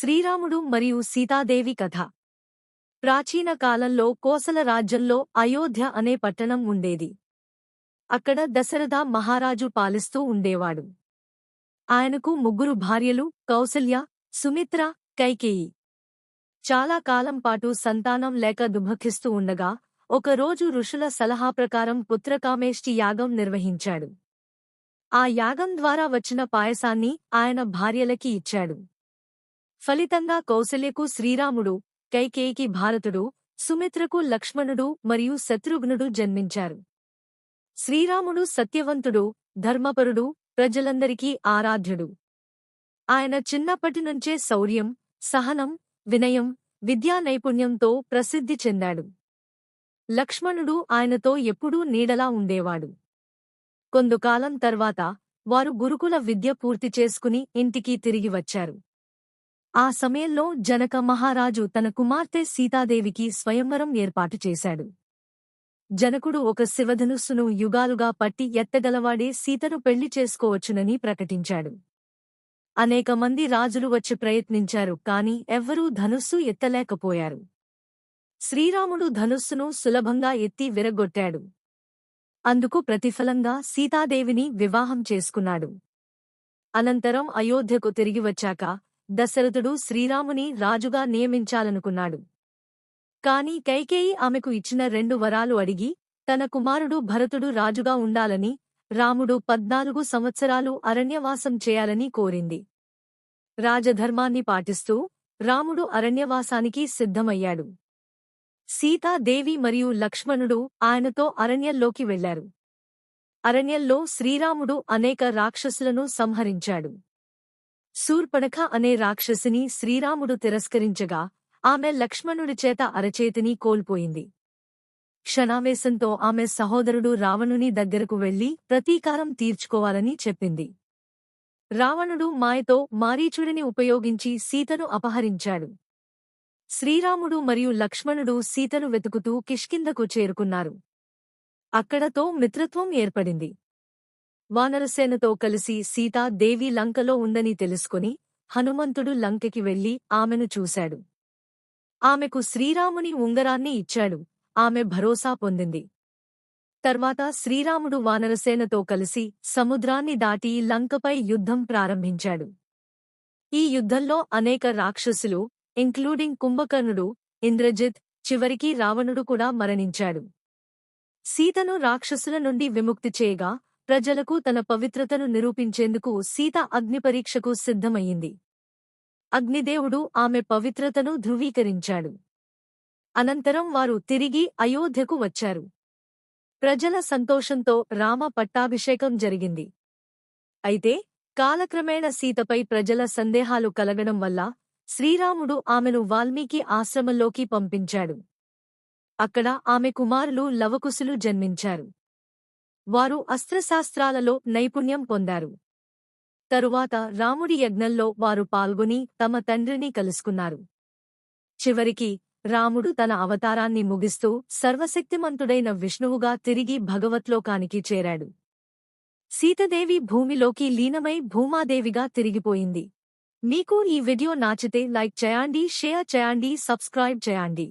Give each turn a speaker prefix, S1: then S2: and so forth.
S1: శ్రీరాముడు మరియు సీతాదేవి కథ. ప్రాచీన కాలంలో కోసల రాజ్యంలో అయోధ్య అనే పట్టణం ఉండేది. అక్కడ దశరథ మహారాజు పాలిస్తూ ఉండేవాడు. ఆయనకు ముగ్గురు భార్యలు కౌసల్య సుమిత్ర కైకేయి. చాలా కాలం పాటు సంతానం లేక దుభఖిస్తూ ఉండగా ఒకరోజు ఋషుల సలహా ప్రకారం పుత్రకామేష్టి యాగం నిర్వహించాడు. ఆ యాగం ద్వారా వచ్చిన పాయసాన్ని ఆయన భార్యలకి ఇచ్చాడు. ఫలితంగా కౌసల్యకు శ్రీరాముడు కైకేయికి భారతుడు సుమిత్రకు లక్ష్మణుడు మరియు శత్రుఘ్నుడు జన్మించారు. శ్రీరాముడు సత్యవంతుడు ధర్మపరుడు ప్రజలందరికీ ఆరాధ్యుడు. ఆయన చిన్నప్పటినుంచే శౌర్యం సహనం వినయం విద్యా నైపుణ్యంతో ప్రసిద్ధి చెందాడు. లక్ష్మణుడు ఆయనతో ఎప్పుడూ నీడలా ఉండేవాడు. కొందుకాలం తర్వాత వారు గురుకుల విద్య పూర్తి చేసుకుని ఇంటికి తిరిగి వచ్చారు. ఆ సమయంలో జనక మహారాజు తన కుమార్తె సీతాదేవికి స్వయంవరం ఏర్పాటు చేశాడు. జనకుడు ఒక శివధనుస్సును యుగాలుగా పట్టి ఎత్తగలవాడే సీతను పెళ్ళి చేసుకోవచ్చునని ప్రకటించాడు. అనేక మంది రాజులు వచ్చి ప్రయత్నించారు కాని ఎవ్వరూ ధనుస్సు ఎత్తలేకపోయారు. శ్రీరాముడు ధనుస్సును సులభంగా ఎత్తి విరగొట్టాడు అందుకు ప్రతిఫలంగా సీతాదేవిని వివాహం చేసుకున్నాడు. అనంతరం అయోధ్యకు తిరిగి వచ్చాక దశరథుడు శ్రీరాముని రాజుగా నియమించాలనుకున్నాడు. కాని కైకేయి ఆమెకు ఇచ్చిన రెండు వరాలు అడిగి తన కుమారుడు భరతుడు రాజుగా ఉండాలని రాముడు పద్నాలుగు సంవత్సరాలు అరణ్యవాసం చేయాలని కోరింది. రాజధర్మాన్ని పాటిస్తూ రాముడు అరణ్యవాసానికి సిద్ధమయ్యాడు. సీతాదేవి మరియు లక్ష్మణుడు ఆయనతో అరణ్యంలోకి వెళ్ళారు అరణ్యంలో శ్రీరాముడు అనేక రాక్షసులను సంహరించాడు. శూర్పణఖ అనే రాక్షసిని శ్రీరాముడు తిరస్కరించగా ఆమె లక్ష్మణుడి చేత అరచేతిని కోల్పోయింది. క్షణావేశంతో ఆమె సహోదరుడు రావణుని దగ్గరకు వెళ్ళి ప్రతీకారం తీర్చుకోవాలని చెప్పింది. రావణుడు మాయతో మారీచుడిని ఉపయోగించి సీతను అపహరించాడు. శ్రీరాముడు మరియు లక్ష్మణుడు సీతను వెతుకుతూ కిష్కిందకు చేరుకున్నారు. అక్కడతో మిత్రత్వం ఏర్పడింది. వానరసేనతో కలిసి సీతా దేవి లంకలో ఉందని తెలుసుకుని హనుమంతుడు లంకకి వెళ్ళి ఆమెను చూశాడు. ఆమెకు శ్రీరాముని ఉంగరాన్ని ఇచ్చాడు. ఆమె భరోసా పొందింది. తర్వాత శ్రీరాముడు వానరసేనతో కలిసి సముద్రాన్ని దాటి లంకపై యుద్ధం ప్రారంభించాడు. ఈ యుద్ధంలో అనేక రాక్షసులు ఇంక్లూడింగ్ కుంభకర్ణుడు ఇంద్రజిత్ చివరికి రావణుడు కూడా మరణించాడు. సీతను రాక్షసుల నుండి విముక్తి చేయగా ప్రజలకు తన పవిత్రతను నిరూపించేందుకు సీత అగ్నిపరీక్షకు సిద్ధమయ్యింది. అగ్నిదేవుడు ఆమె పవిత్రతను ధృవీకరించాడు. అనంతరం వారు తిరిగి అయోధ్యకు వచ్చారు. ప్రజల సంతోషంతో రామ పట్టాభిషేకం జరిగింది. అయితే కాలక్రమేణ సీతపై ప్రజల సందేహాలు కలగడం వల్ల శ్రీరాముడు ఆమెను వాల్మీకి ఆశ్రమంలోకి పంపించాడు. అక్కడ ఆమె కుమారులు లవకుశులు జన్మించారు. వారు అస్త్రశాస్త్రాలలో నైపుణ్యం పొందారు. తరువాత రాముడి యజ్ఞంలో వారు పాల్గొని తమ తండ్రిని కలుసుకున్నారు. చివరికి రాముడు తన అవతారాన్ని ముగిస్తూ సర్వశక్తిమంతుడైన విష్ణువుగా తిరిగి భగవత్లోకానికి చేరాడు. సీతదేవి భూమిలోకి లీనమై భూమాదేవిగా తిరిగిపోయింది. మీకు ఈ వీడియో నాచితే లైక్ చేయండి షేర్ చేయండి సబ్స్క్రైబ్ చేయండి.